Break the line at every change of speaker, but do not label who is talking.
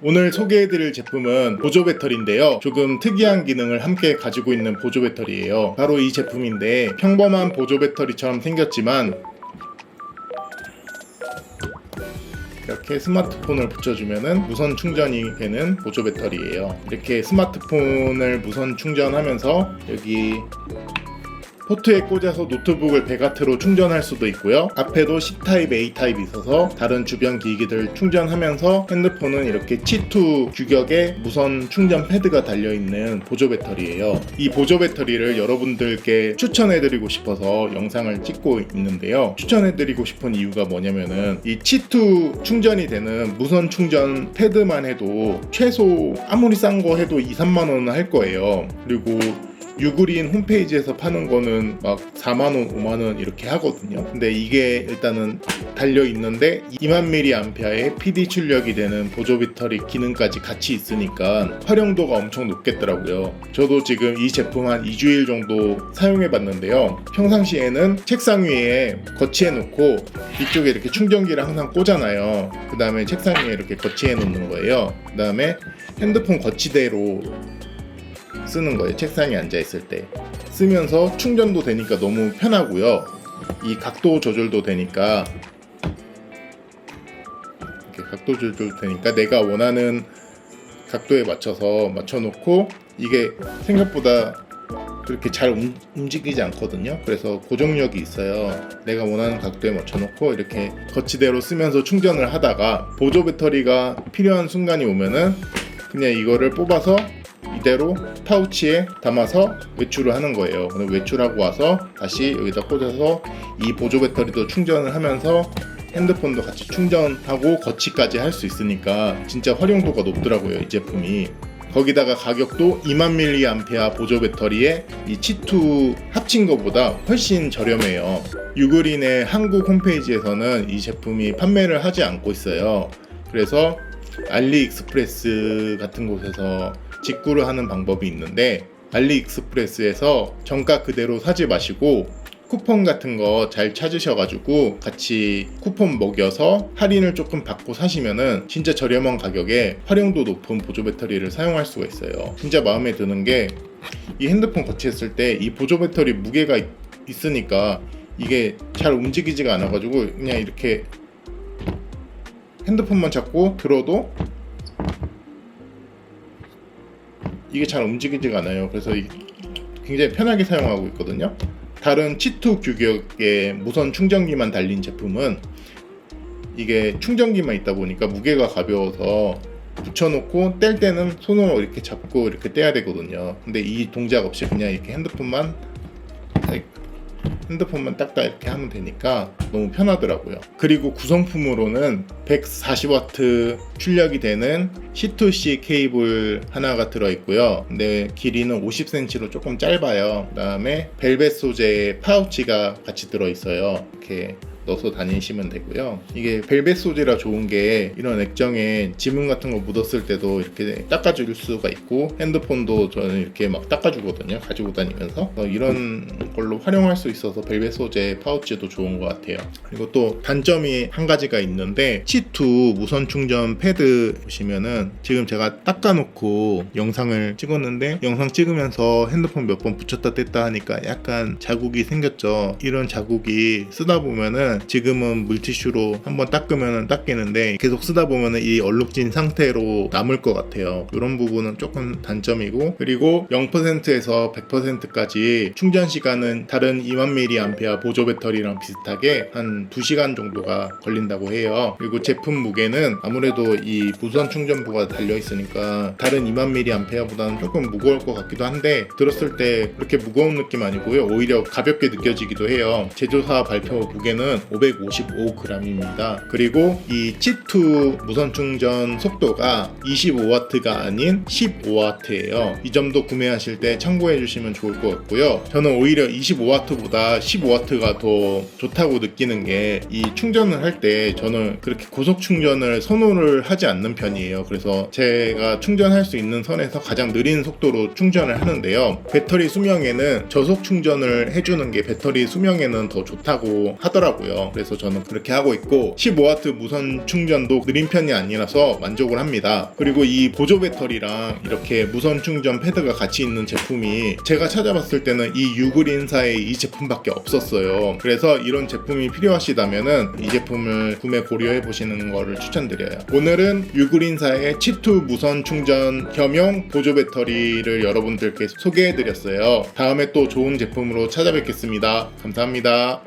오늘 소개해드릴 제품은 보조 배터리인데요. 조금 특이한 기능을 함께 가지고 있는 보조 배터리예요. 바로 이 제품인데 평범한 보조 배터리처럼 생겼지만 이렇게 스마트폰을 붙여주면은 무선 충전이 되는 보조 배터리예요. 이렇게 스마트폰을 무선 충전하면서 여기 포트에 꽂아서 노트북을 배가트로 충전할 수도 있고요. 앞에도 C타입, A타입이 있어서 다른 주변 기기들 충전하면서 핸드폰은 이렇게 C2 규격의 무선 충전 패드가 달려있는 보조 배터리예요. 이 보조 배터리를 여러분들께 추천해드리고 싶어서 영상을 찍고 있는데요. 추천해드리고 싶은 이유가 뭐냐면은 이 C2 충전이 되는 무선 충전 패드만 해도 최소 아무리 싼 거 해도 2, 3만 원은 할 거예요. 그리고 유그린 홈페이지에서 파는 거는 막 4만원, 5만원 이렇게 하거든요. 근데 이게 일단은 달려 있는데 2만 mAh의 PD 출력이 되는 보조 배터리 기능까지 같이 있으니까 활용도가 엄청 높겠더라고요. 저도 지금 이 제품 한 2주일 정도 사용해 봤는데요. 평상시에는 책상 위에 거치해 놓고 이쪽에 이렇게 충전기를 항상 꽂아놔요. 그 다음에 책상 위에 이렇게 거치해 놓는 거예요. 그 다음에 핸드폰 거치대로 쓰는 거예요. 책상에 앉아 있을 때 쓰면서 충전도 되니까 너무 편하고요. 이 각도 조절도 되니까 이렇게 각도 조절 되니까 내가 원하는 각도에 맞춰서 맞춰놓고 이게 생각보다 그렇게 잘 움- 움직이지 않거든요. 그래서 고정력이 있어요. 내가 원하는 각도에 맞춰놓고 이렇게 거치대로 쓰면서 충전을 하다가 보조 배터리가 필요한 순간이 오면은 그냥 이거를 뽑아서 이대로 파우치에 담아서 외출을 하는 거예요. 외출하고 와서 다시 여기다 꽂아서 이 보조 배터리도 충전을 하면서 핸드폰도 같이 충전하고 거치까지 할 수 있으니까 진짜 활용도가 높더라고요. 이 제품이. 거기다가 가격도 2만 mAh 보조 배터리에 이 C2 합친 것보다 훨씬 저렴해요. 유그린의 한국 홈페이지에서는 이 제품이 판매를 하지 않고 있어요. 그래서 알리익스프레스 같은 곳에서 직구를 하는 방법이 있는데 알리익스프레스에서 정가 그대로 사지 마시고 쿠폰 같은 거 잘 찾으셔가지고 같이 쿠폰 먹여서 할인을 조금 받고 사시면은 진짜 저렴한 가격에 활용도 높은 보조 배터리를 사용할 수가 있어요. 진짜 마음에 드는 게 이 핸드폰 거치했을 때 이 보조 배터리 무게가 있- 있으니까 이게 잘 움직이지가 않아가지고 그냥 이렇게 핸드폰만 잡고 들어도 이게 잘 움직이지가 않아요. 그래서 이- 굉장히 편하게 사용하고 있거든요. 다른 치투 규격의 무선 충전기만 달린 제품은 이게 충전기만 있다 보니까 무게가 가벼워서 붙여놓고 뗄 때는 손으로 이렇게 잡고 이렇게 떼야 되거든요. 근데 이 동작 없이 그냥 이렇게 핸드폰만 딱 핸드폰만 딱딱 이렇게 하면 되니까 너무 편하더라고요. 그리고 구성품으로는 140W 출력이 되는 C2C 케이블 하나가 들어있고요. 근데 길이는 50cm로 조금 짧아요. 그 다음에 벨벳 소재의 파우치가 같이 들어있어요. 이렇게 넣어서 다니시면 되고요. 이게 벨벳 소재라 좋은 게 이런 액정에 지문 같은 거 묻었을 때도 이렇게 닦아줄 수가 있고 핸드폰도 저는 이렇게 막 닦아주거든요. 가지고 다니면서 어, 이런 걸로 활용할 수 있어서 벨벳 소재 파우치도 좋은 것 같아요. 그리고 또 단점이 한 가지가 있는데 C2 무선 충전 패드 보시면은 지금 제가 닦아놓고 영상을 찍었는데 영상 찍으면서 핸드폰 몇 번 붙였다 뗐다 하니까 약간 자국이 생겼죠. 이런 자국이 쓰다 보면은 지금은 물티슈로 한번 닦으면 닦이는데 계속 쓰다 보면은 이 얼룩진 상태로 남을 것 같아요. 이런 부분은 조금 단점이고 그리고 0%에서 100%까지 충전 시간은 다른 2만 mAh 보조 배터리랑 비슷하게 한 2시간 정도가 걸린다고 해요. 그리고 제품 무게는 아무래도 이 무선 충전부가 달려 있으니까 다른 2만 mAh보다는 조금 무거울 것 같기도 한데 들었을 때 그렇게 무거운 느낌 아니고요. 오히려 가볍게 느껴지기도 해요. 제조사 발표 무게는 555g입니다. 그리고 이 C2 무선 충전 속도가 25W가 아닌 15W예요. 이 점도 구매하실 때 참고해 주시면 좋을 것 같고요. 저는 오히려 25W보다 15W가 더 좋다고 느끼는 게 이 충전을 할 때 저는 그렇게 고속 충전을 선호를 하지 않는 편이에요. 그래서 제가 충전할 수 있는 선에서 가장 느린 속도로 충전을 하는데요. 배터리 수명에는 저속 충전을 해주는 게 배터리 수명에는 더 좋다고 하더라고요. 하더라고요. 그래서 저는 그렇게 하고 있고 15W 무선 충전도 느린 편이 아니라서 만족을 합니다. 그리고 이 보조 배터리랑 이렇게 무선 충전 패드가 같이 있는 제품이 제가 찾아봤을 때는 이 유그린사의 이 제품밖에 없었어요. 그래서 이런 제품이 필요하시다면은 이 제품을 구매 고려해 보시는 거를 추천드려요. 오늘은 유그린사의 치투 무선 충전 겸용 보조 배터리를 여러분들께 소개해 드렸어요. 다음에 또 좋은 제품으로 찾아뵙겠습니다. 감사합니다.